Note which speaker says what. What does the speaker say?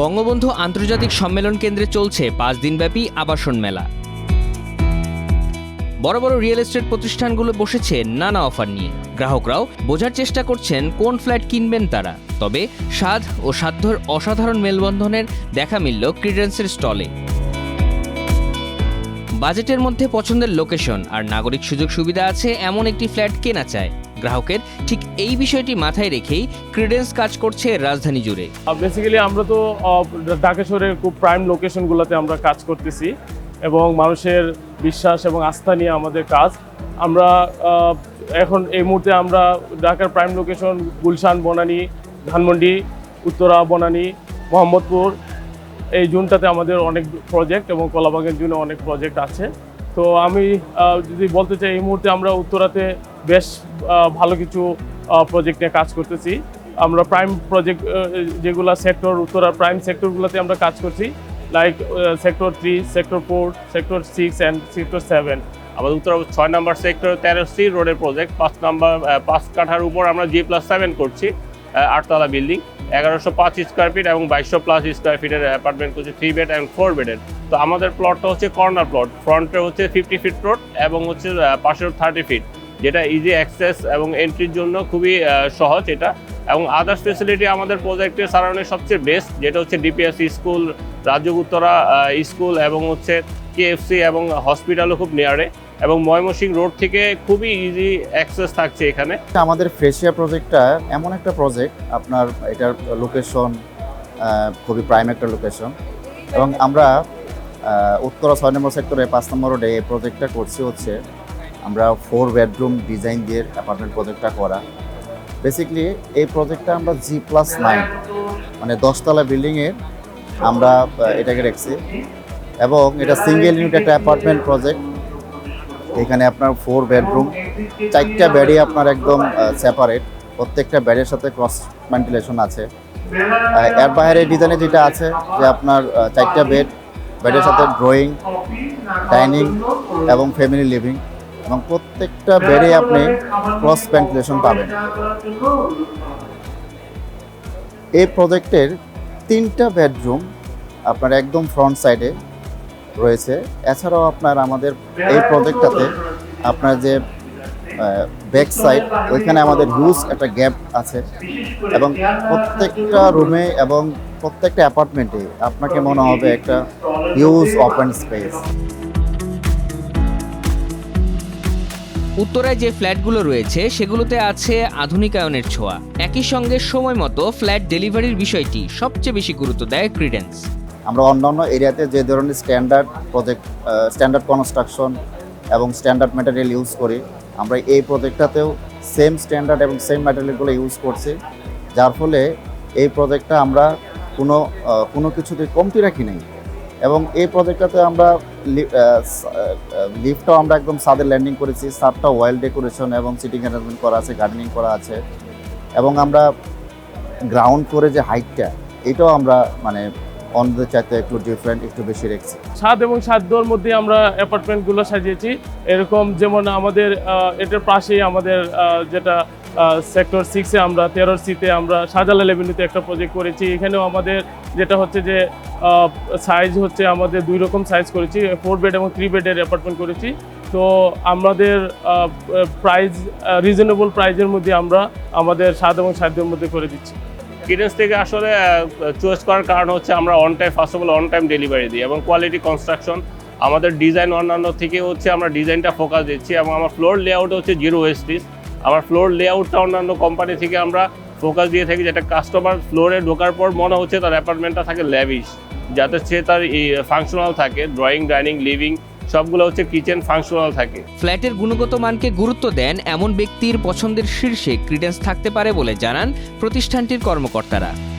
Speaker 1: বঙ্গবন্ধু আন্তর্জাতিক সম্মেলন কেন্দ্রে চলছে পাঁচ দিনব্যাপী আবাসন মেলা। বড় বড় রিয়েল এস্টেট প্রতিষ্ঠানগুলো বসেছে নানা অফার নিয়ে। গ্রাহকরাও বোঝার চেষ্টা করছেন কোন ফ্ল্যাট কিনবেন তারা। তবে স্বাদ ও সাধ্যর অসাধারণ মেলবন্ধনের দেখা মিলল ক্রিডেন্সের স্টলে। বাজেটের মধ্যে পছন্দের লোকেশন আর নাগরিক সুযোগ সুবিধা আছে এমন একটি ফ্ল্যাট কেনা চায়। গ্রাহকের, ঠিক এই বিষয়টি মাথায় রেখেই ক্রিডেন্স কাজ করছে রাজধানী জুড়ে।
Speaker 2: বেসিক্যালি আমরা তো শহরের খুব প্রাইম লোকেশনগুলোতে আমরা কাজ করতেছি এবং মানুষের বিশ্বাস এবং আস্থা নিয়ে আমাদের কাজ। আমরা এখন এই মুহূর্তে আমরা ঢাকার প্রাইম লোকেশন গুলশান, বনানী, ধানমন্ডি, উত্তরা, বনানী, মোহাম্মদপুর, এই জুনটাতে আমাদের অনেক প্রজেক্ট এবং কলাবাগের জন্য অনেক প্রজেক্ট আছে। তো আমি যদি বলতে চাই, এই মুহূর্তে আমরা উত্তরাতে বেশ ভালো কিছু প্রজেক্ট নিয়ে কাজ করতেছি। আমরা প্রাইম প্রজেক্ট যেগুলো সেক্টর উত্তরা প্রাইম সেক্টরগুলোতে আমরা কাজ করছি। Like sector three sector four sector six and sector seven
Speaker 3: আমাদের উত্তর ছয় নম্বর সেক্টর তেরো সি রোডের প্রজেক্ট পাঁচ নম্বর পাঁচ কাঠার উপর আমরা জি প্লাস সেভেন করছি আটতলা বিল্ডিং এগারোশো পাঁচ স্কোয়ার ফিট এবং বাইশশো প্লাস স্কোয়ার ফিটের অ্যাপার্টমেন্ট করছে থ্রি বেড এবং ফোর বেডের তো আমাদের প্লটটা হচ্ছে কর্নার প্লট ফ্রন্টে হচ্ছে ফিফটি ফিট রোড এবং হচ্ছে পাশের থার্টি ফিট যেটা ইজি অ্যাক্সেস এবং এন্ট্রির জন্য খুবই সহজ এটা। এবং আদার্স ফেসিলিটি আমাদের প্রজেক্টের সারাউন্ডে সবচেয়ে বেস্ট যেটা হচ্ছে ডিপিএস স্কুল রাজ্য উত্তরা স্কুল এবং হচ্ছে কেএফসি এবং হসপিটালও খুব নিয়ারে এবং ময়মনসিং রোড থেকে খুবই ইজি অ্যাক্সেস থাকছে এখানে।
Speaker 4: আমাদের ফ্রেশিয়া প্রজেক্টটা এমন একটা প্রজেক্ট আপনার এটার লোকেশন খুবই প্রাইম একটা লোকেশন এবং আমরা উত্তরা ছয় নম্বর সেক্টরে পাঁচ নম্বর রোডে এই প্রজেক্টটা করছি হচ্ছে আমরা ফোর বেডরুম ডিজাইন দিয়ে অ্যাপার্টমেন্ট প্রজেক্টটা করা। বেসিক্যালি এই প্রজেক্টটা আমরা জি প্লাস নাইন মানে দশতলা বিল্ডিংয়ের আমরা এটাকে রেখেছি। এবং এটা সিঙ্গেল ইউনিট একটা অ্যাপার্টমেন্ট প্রজেক্ট এখানে আপনার ফোর বেডরুম চারটা বেডই আপনার একদম সেপারেট প্রত্যেকটা বেডের সাথে ক্রস ভেন্টিলেশন আছে। এর বাইরে ডিজাইনে যেটা আছে, যে আপনার চারটা বেড বেডের সাথে ড্রয়িং ডাইনিং এবং ফ্যামিলি লিভিং এবং প্রত্যেকটা বেডে আপনি ক্রস ভেন্টিলেশন পাবেন। এই প্রজেক্টের তিনটা বেডরুম আপনার একদম ফ্রন্ট সাইডে রয়েছে। এছাড়াও আপনার আমাদের এই প্রজেক্টটাতে আপনার যে ব্যাক সাইড ওইখানে আমাদের হিউজ একটা গ্যাপ আছে। এবং প্রত্যেকটা রুমে এবং প্রত্যেকটা অ্যাপার্টমেন্টে আপনাকে মনে হবে একটা হিউজ ওপেন স্পেস
Speaker 1: উত্তরায় যে ফ্ল্যাটগুলো রয়েছে সেগুলোতে আছে আধুনিকায়নের ছোঁয়া। একই সঙ্গে সময় মতো ফ্ল্যাট ডেলিভারির বিষয়টি সবচেয়ে বেশি গুরুত্ব দেয় ক্রিডেন্স
Speaker 4: আমরা অন্যান্য এরিয়াতে যে ধরনের স্ট্যান্ডার্ড প্রজেক্ট স্ট্যান্ডার্ড কনস্ট্রাকশন এবং স্ট্যান্ডার্ড ম্যাটেরিয়াল ইউজ করি আমরা এই প্রজেক্টটাতেও সেম স্ট্যান্ডার্ড এবং সেম ম্যাটেরিয়ালগুলো ইউজ করছি। যার ফলে এই প্রজেক্টটা আমরা কোনো কোনো কিছুতে কমতি রাখি নাই। এবং এই প্রজেক্টটাতে আমরা লিফটটাও আমরা একদম সাদের ল্যান্ডিং করেছি, সাদটাও ওয়াইল্ড ডেকোরেশন এবং সিটিং অ্যারেঞ্জমেন্ট করা আছে গার্ডেনিং করা আছে। এবং আমরা গ্রাউন্ড করে যে হাইটটা এটাও আমরা মানে অন্যদের চাইতে একটু ডিফারেন্ট একটু বেশি রেখেছি।
Speaker 2: স্বাদ এবং সাধ্যর মধ্যে আমরা অ্যাপার্টমেন্টগুলো সাজিয়েছি। এরকম যেমন আমাদের এটার পাশেই আমাদের যেটা সেক্টর সিক্সে আমরা তেরো সিতে আমরা শাহজালাল এভিনিউতে একটা প্রজেক্ট করেছি। এখানেও আমাদের যেটা হচ্ছে যে সাইজ হচ্ছে আমাদের দুই রকম সাইজ করেছি। ফোর বেড এবং থ্রি বেডের অ্যাপার্টমেন্ট করেছি। তো আমাদের প্রাইস রিজনেবল প্রাইজের মধ্যে আমরা আমাদের স্বাদ এবং সাধ্যের মধ্যে করে দিচ্ছি।
Speaker 3: কিডেন্স থেকে আসলে চয়েস করার কারণ হচ্ছে আমরা on time first of all on time delivery দিই এবং কোয়ালিটি কনস্ট্রাকশন আমাদের ডিজাইন অন্যান্য থেকে হচ্ছে আমরা ডিজাইনটা ফোকাস দিচ্ছি এবং আমার ফ্লোর লেআউট হচ্ছে জিরো ওয়েস্টিস আমার ফ্লোর লেআউটটা অন্যান্য কোম্পানি থেকে আমরা ফোকাস দিয়ে থাকি, যেটা কাস্টমার ফ্লোরে ঢোকার পর মনে হচ্ছে তার অ্যাপার্টমেন্টটা থাকে ল্যাভিশ যাতে সে তার ফাংশনাল থাকে ড্রয়িং ডাইনিং লিভিং সবগুলো হচ্ছে কিচেন ফাংশনাল থাকে।
Speaker 1: ফ্ল্যাটের গুণগত মানকে গুরুত্ব দেন এমন ব্যক্তির পছন্দের শীর্ষে ক্রিডেন্স থাকতে পারে বলে জানান প্রতিষ্ঠানটির কর্মকর্তারা।